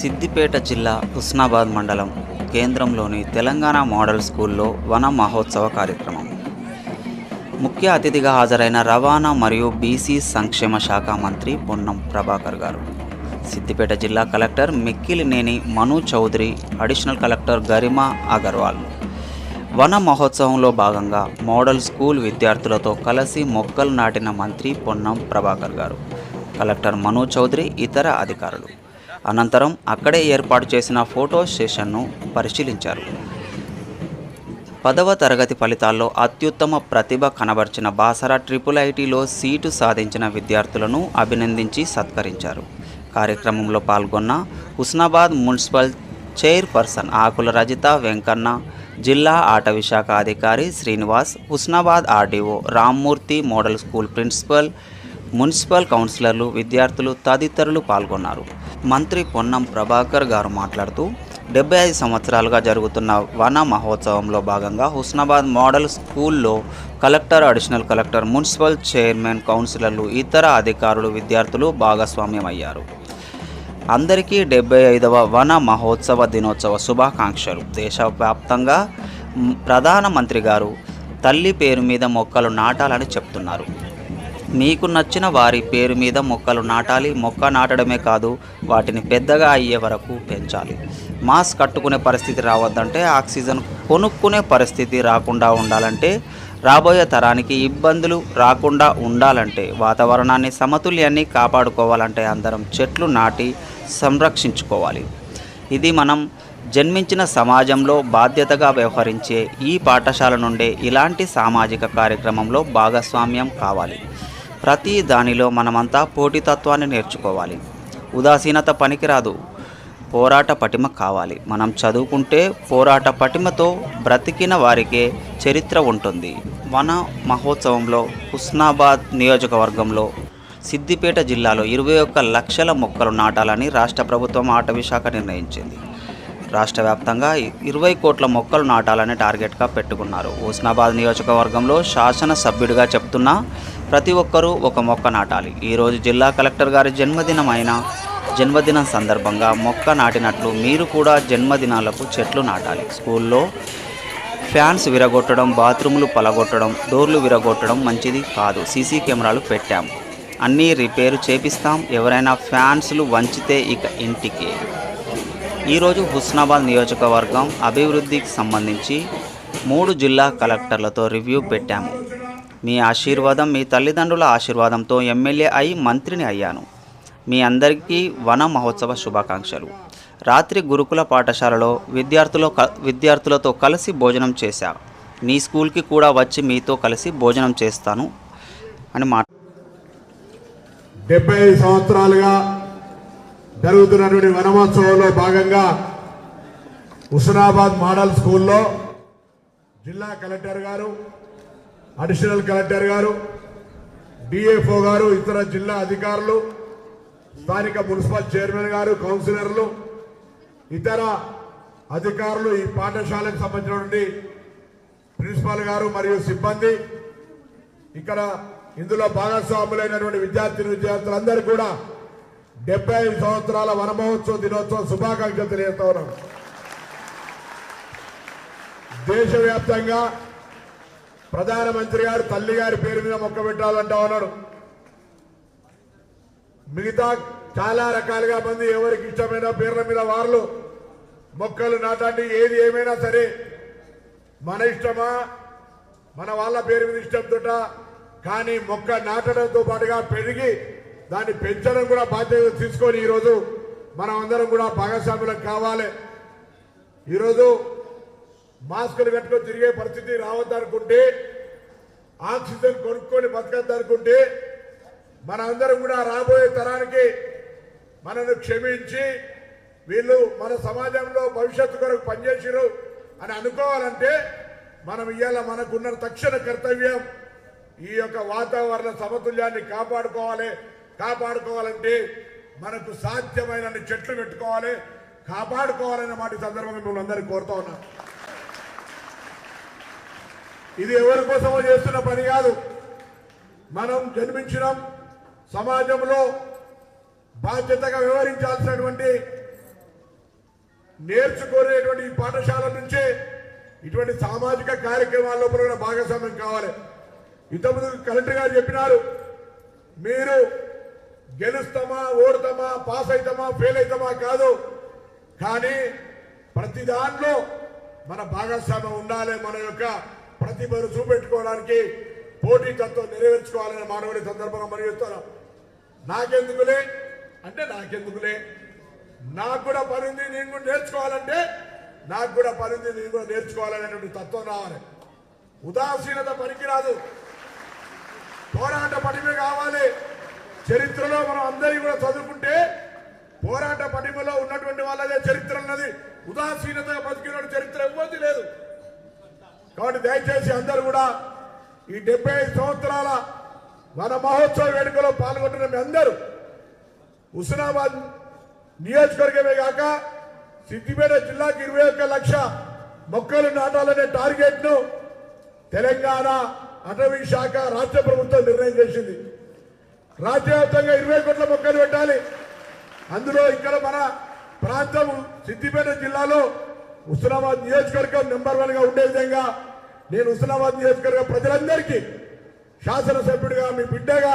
సిద్దిపేట జిల్లా హుస్నాబాద్ మండలం కేంద్రంలోని తెలంగాణ మోడల్ స్కూల్లో వన మహోత్సవ కార్యక్రమం. ముఖ్య అతిథిగా హాజరైన రవాణా మరియు బీసీ సంక్షేమ శాఖ మంత్రి పొన్నం ప్రభాకర్ గారు. సిద్దిపేట జిల్లా collector Mikkilineni Manu Chowdary additional collector Garima Agarwal. వన మహోత్సవంలో భాగంగా మోడల్ స్కూల్ విద్యార్థులతో కలిసి మొక్కలు నాటిన మంత్రి పొన్నం ప్రభాకర్ గారు. కలెక్టర్ మను చౌదరి ఇతర అధికారులు. అనంతరం అక్కడే ఏర్పాటు చేసిన ఫోటో సెషన్ను పరిశీలించారు. పదవ తరగతి ఫలితాల్లో అత్యుత్తమ ప్రతిభ కనబర్చిన బాసరా ట్రిపుల్ ఐటీలో సీటు సాధించిన విద్యార్థులను అభినందించి సత్కరించారు. కార్యక్రమంలో పాల్గొన్న హుస్నాబాద్ మున్సిపల్ చైర్పర్సన్ ఆకుల రజిత వెంకన్న జిల్లా ఆటవీ శాఖ అధికారి Srinivas Husnabad RDO Rammurthy model school principal municipal కౌన్సిలర్లు విద్యార్థులు తదితరులు పాల్గొన్నారు. మంత్రి పొన్నం ప్రభాకర్ గారు మాట్లాడుతూ డెబ్బై ఐదు సంవత్సరాలుగా జరుగుతున్న వన మహోత్సవంలో భాగంగా హుస్నాబాద్ మోడల్ స్కూల్లో collector additional collector municipal chairman కౌన్సిలర్లు ఇతర అధికారులు విద్యార్థులు భాగస్వామ్యమయ్యారు. అందరికీ డెబ్బై ఐదవ వన మహోత్సవ దినోత్సవ శుభాకాంక్షలు. దేశవ్యాప్తంగా ప్రధానమంత్రి గారు తల్లి పేరు మీద మొక్కలు నాటాలని చెప్తున్నారు. మీకు నచ్చిన వారి పేరు మీద మొక్కలు నాటాలి. మొక్క నాటడమే కాదు వాటిని పెద్దగా అయ్యే వరకు పెంచాలి. మాస్క్ కట్టుకునే పరిస్థితి రావద్దంటే ఆక్సిజన్ కొనుక్కునే పరిస్థితి రాకుండా ఉండాలంటే రాబోయే తరానికి ఇబ్బందులు రాకుండా ఉండాలంటే వాతావరణాన్ని సమతుల్యాన్ని కాపాడుకోవాలంటే అందరం చెట్లు నాటి సంరక్షించుకోవాలి. ఇది మనం జన్మించిన సమాజంలో బాధ్యతగా వ్యవహరించే ఈ పాఠశాల నుండే ఇలాంటి సామాజిక కార్యక్రమంలో భాగస్వామ్యం కావాలి. ప్రతి దానిలో మనమంతా పోటీతత్వాన్ని నేర్చుకోవాలి. ఉదాసీనత పనికిరాదు. పోరాట పటిమ కావాలి. మనం చదువుకుంటే పోరాట పటిమతో బ్రతికిన వారికే చరిత్ర ఉంటుంది. వన మహోత్సవంలో హుస్నాబాద్ నియోజకవర్గంలో సిద్దిపేట జిల్లాలో ఇరవై ఒక్క లక్షల మొక్కలు నాటాలని రాష్ట్ర ప్రభుత్వం అటవీ శాఖ నిర్ణయించింది. రాష్ట్ర వ్యాప్తంగా ఇరవై కోట్ల మొక్కలు నాటాలని టార్గెట్గా పెట్టుకున్నారు. హుస్నాబాద్ నియోజకవర్గంలో శాసన సభ్యుడిగా చెప్తున్నా ప్రతి ఒక్కరూ ఒక మొక్క నాటాలి. ఈరోజు జిల్లా కలెక్టర్ గారి జన్మదినమైన జన్మదినం సందర్భంగా మొక్క నాటినట్లు మీరు కూడా జన్మదినాలకు చెట్లు నాటాలి. స్కూల్లో ఫ్యాన్స్ విరగొట్టడం బాత్రూములు పలగొట్టడం డోర్లు విరగొట్టడం మంచిది కాదు. సీసీ కెమెరాలు పెట్టాం. అన్నీ రిపేరు చేపిస్తాం. ఎవరైనా ఫ్యాన్స్లు వంచితే ఇక ఇంటికి. ఈరోజు హుస్నాబాద్ నియోజకవర్గం అభివృద్ధికి సంబంధించి మూడు జిల్లా కలెక్టర్లతో రివ్యూ పెట్టాము. మీ ఆశీర్వాదం మీ తల్లిదండ్రుల ఆశీర్వాదంతో ఎమ్మెల్యే అయి మంత్రిని అయ్యాను. మీ అందరికీ వన మహోత్సవ శుభాకాంక్షలు. రాత్రి గురుకుల పాఠశాలలో విద్యార్థుల విద్యార్థులతో కలిసి భోజనం చేశా. నీ స్కూల్కి కూడా వచ్చి మీతో కలిసి భోజనం చేస్తాను అని మాట డెబ్బై ఐదు సంవత్సరాలుగా జరుగుతున్నటువంటి వనమోత్సవంలో భాగంగా హుస్నాబాద్ మోడల్ స్కూల్లో జిల్లా కలెక్టర్ గారు అడిషనల్ కలెక్టర్ గారు డిఎఫ్ఓ గారు ఇతర జిల్లా అధికారులు స్థానిక మున్సిపల్ చైర్మన్ గారు కౌన్సిలర్లు ఇతర అధికారులు ఈ పాఠశాలకు సంబంధించినటువంటి ప్రిన్సిపాల్ గారు మరియు సిబ్బంది ఇక్కడ ఇందులో భాగస్వాములైనటువంటి విద్యార్థిని విద్యార్థులందరూ కూడా డెబ్బై ఐదు సంవత్సరాల వనమహోత్సవ దినోత్సవం శుభాకాంక్షలు తెలియజేస్తా ఉన్నాం. దేశవ్యాప్తంగా ప్రధానమంత్రి గారు తల్లి గారి పేరు మీద మొక్క పెట్టాలంటా ఉన్నాడు మిగతా చాలా రకాలుగా మంది ఎవరికి ఇష్టమైన పేర్ల మీద వాళ్ళు మొక్కలు నాటండి ఏది ఏమైనా సరే మన ఇష్టమా? మన వాళ్ళ పేరు మీద ఇష్టంతో కానీ మొక్క నాటడంతో పాటుగా పెరిగి దాన్ని పెంచడం కూడా బాధ్యత తీసుకొని ఈరోజు మనం అందరం కూడా భాగస్వాములకు కావాలి. ఈరోజు మాస్కులు కట్టుకొని తిరిగే పరిస్థితి రావద్దనుకుంటే ఆక్సిజన్ కొనుక్కొని బతకద్దనుకుంటే మనందరం కూడా రాబోయే తరానికి మనను క్షమించి వీళ్ళు మన సమాజంలో భవిష్యత్తు కొరకు పనిచేసిరు అని అనుకోవాలంటే మనం ఇవాళ మనకున్న తక్షణ కర్తవ్యం ఈ యొక్క వాతావరణ సమతుల్యాన్ని కాపాడుకోవాలి. కాపాడుకోవాలంటే మనకు సాధ్యమైన చెట్లు పెట్టుకోవాలి. కాపాడుకోవాలనే మాట సందర్భంగా మిమ్మల్ని అందరికీ కోరుతా ఉన్నా. ఇది ఎవరి కోసమో చేస్తున్న పని కాదు. మనం జన్మించడం సమాజంలో బాధ్యతగా వ్యవహరించాల్సినటువంటి నేర్చుకునేటువంటి ఈ పాఠశాల నుంచే ఇటువంటి సామాజిక కార్యక్రమాల లోపల భాగస్వామ్యం కావాలి. ఇంతకుముందు కలెక్టర్ గారు చెప్పినారు మీరు గెలుస్తామా ఓడతామా పాస్ అవుతామా ఫెయిల్ అవుతామా కాదు. కానీ ప్రతి దాంట్లో మన భాగస్వామ్యం ఉండాలి మన యొక్క ప్రతిభను చూపెట్టుకోవడానికి పోటీతత్వం నెరవేర్చుకోవాలనే మానవుడి సందర్భంగా మనం చెప్తాను నాకెందుకులే? అంటే నాకెందుకులే? నాకు కూడా పని నేను కూడా నేర్చుకోవాలంటే నాకు కూడా పని నేను కూడా నేర్చుకోవాలనేటువంటి తత్వం రావాలి. ఉదాసీనత పనికిరాదు. పోరాట పటిమ కావాలి. చరిత్రలో మనం అందరికీ కూడా చదువుకుంటే పోరాట పటిమలో ఉన్నటువంటి వాళ్ళదే చరిత్ర అన్నది. ఉదాసీనతగా బతికిన చరిత్ర ఇవ్వద్ది లేదు. కాబట్టి దయచేసి అందరూ కూడా ఈ డెబ్బై సంవత్సరాల వన మహోత్సవ వేడుకలో పాల్గొంటున్న మీ అందరూ హుస్నాబాద్ నియోజకవర్గమే కాక సిద్దిపేట జిల్లాకి ఇరవై ఒక్క లక్ష మొక్కలు నాటాలనే టార్గెట్ను తెలంగాణ అటవీ శాఖ రాష్ట్ర ప్రభుత్వం నిర్ణయం చేసింది. రాష్ట్ర ఇరవై కోట్ల మొక్కలు పెట్టాలి. అందులో ఇక్కడ మన ప్రాంతం సిద్దిపేట జిల్లాలో హుస్నాబాద్ నియోజకవర్గం నెంబర్ వన్గా ఉండే విధంగా నేను హుస్నాబాద్ నియోజకవర్గ ప్రజలందరికీ శాసనసభ్యుడిగా మీ బిడ్డగా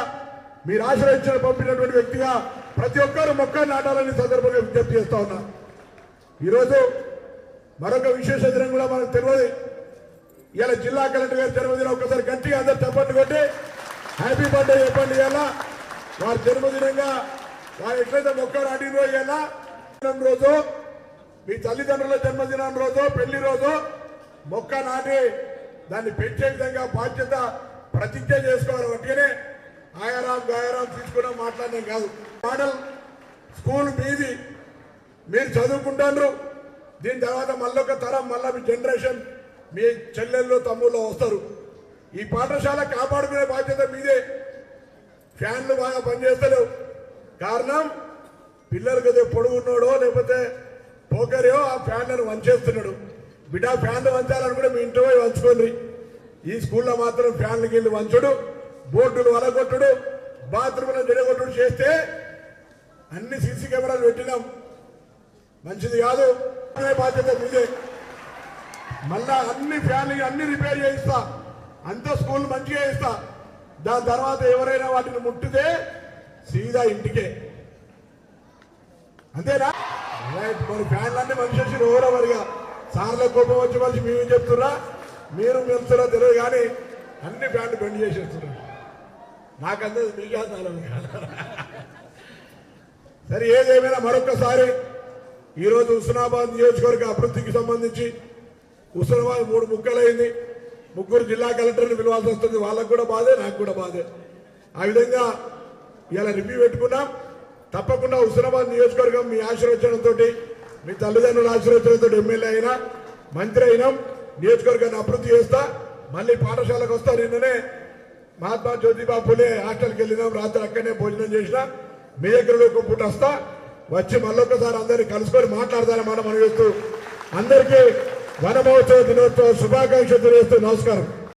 మీరు ఆశ్రయించిన పంపినటువంటి వ్యక్తిగా ప్రతి ఒక్కరు మొక్క నాటాలని సందర్భంగా విజ్ఞప్తి చేస్తా ఉన్నా. ఈరోజు మరొక విశేష దినం కూడా మనకు తెలియదు. ఇలా జిల్లా కలెక్టర్ గారి జన్మదినం ఒకసారి గట్టిగా అందరు చెప్పండి కొట్టి హ్యాపీ బర్త్డే చెప్పండి ఇలా వారి జన్మదినంగా వారు ఎట్లయితే మొక్క నాటిన రోజు ఎలా రోజు మీ తల్లిదండ్రుల జన్మదినం రోజు పెళ్ళి రోజు మొక్క నాటి దాన్ని పెంచే విధంగా బాధ్యత ప్రతిజ్ఞ చేసుకోవాలి. ఒకటిగానే ఆయారాం గాయారాం తీసుకున్నా మాట్లాడడం కాదు. మోడల్ స్కూల్ మీది. మీరు చదువుకుంటారు దీని తర్వాత మళ్ళొక తరం మళ్ళీ మీ జనరేషన్ మీ చెల్లెళ్ళు తమ్ముళ్ళు వస్తారు. ఈ పాఠశాల కాపాడుకునే బాధ్యత మీదే. ఫ్యాన్లు బాగా పనిచేస్తలేవు. కారణం పిల్లలు కదా పొడుగున్నాడో లేకపోతే పోకరియో ఆ ఫ్యాన్లను వంచేస్తున్నాడు. బిడ్డ ఫ్యాన్లు వంచాలని కూడా మీ ఇంటి పోయి వంచుకోండి. ఈ స్కూల్లో మాత్రం ఫ్యాన్లు గిళ్ళు వంచుడు బోర్డులు వలగొట్టుడు బాత్రూమ్లో జడగొట్టుడు చేస్తే అన్ని సీసీ కెమెరాలు పెట్టినాం. మంచిది కాదు. అదే బాధ్యత మీదే. మళ్ళా అన్ని ఫ్యాన్లు అన్ని రిపేర్ చేయిస్తా. అంత స్కూల్ మంచిగా ఇస్తా దాని తర్వాత ఎవరైనా వాటిని ముట్టితే సీదా ఇంటికే. అంతేనా? రైట్ మరి ఫ్యాన్లన్నీ మంచి వచ్చి ఎవరో సార్ల కోపం వచ్చి మనిషి మేము చెప్తున్నా? మీరు చెప్తున్నా తెలియదు కానీ అన్ని ఫ్యాన్లు బెండ్ చేసేస్తున్నారు. నాకందరూ మీకే సరే ఏదేమైనా మరొకసారి ఈరోజు హుస్నాబాద్ నియోజకవర్గ అభివృద్ధికి సంబంధించి హుస్నాబాద్ మూడు ముక్కలైంది. ముగ్గురు జిల్లా కలెక్టర్ని పిలవాల్సి వస్తుంది. వాళ్ళకు కూడా బాధే నాకు కూడా బాధే. ఆ విధంగా ఇలా రివ్యూ పెట్టుకున్నాం. తప్పకుండా హుస్నాబాద్ నియోజకవర్గం మీ ఆశీర్వచనంతో మీ తల్లిదండ్రుల ఆశీర్వచనంతో ఎమ్మెల్యే అయినా మంత్రి అయినాం నియోజకవర్గాన్ని అభివృద్ధి చేస్తా. మళ్ళీ పాఠశాలకు వస్తా. నిన్ననే మహాత్మా జ్యోతిబా పులే హాస్టల్కి వెళ్ళినాం. రాత్రి అక్కడనే భోజనం చేసిన. మీ దగ్గరలో ఒక పూట వస్తా. వచ్చి మళ్ళొకసారి అందరినీ కలుసుకొని మాట్లాడదానని మనం మనం చేస్తూ అందరికీ వనమహోత్సవ దినోత్సవ శుభాకాంక్షలు తెలియజేస్తూ నమస్కారం.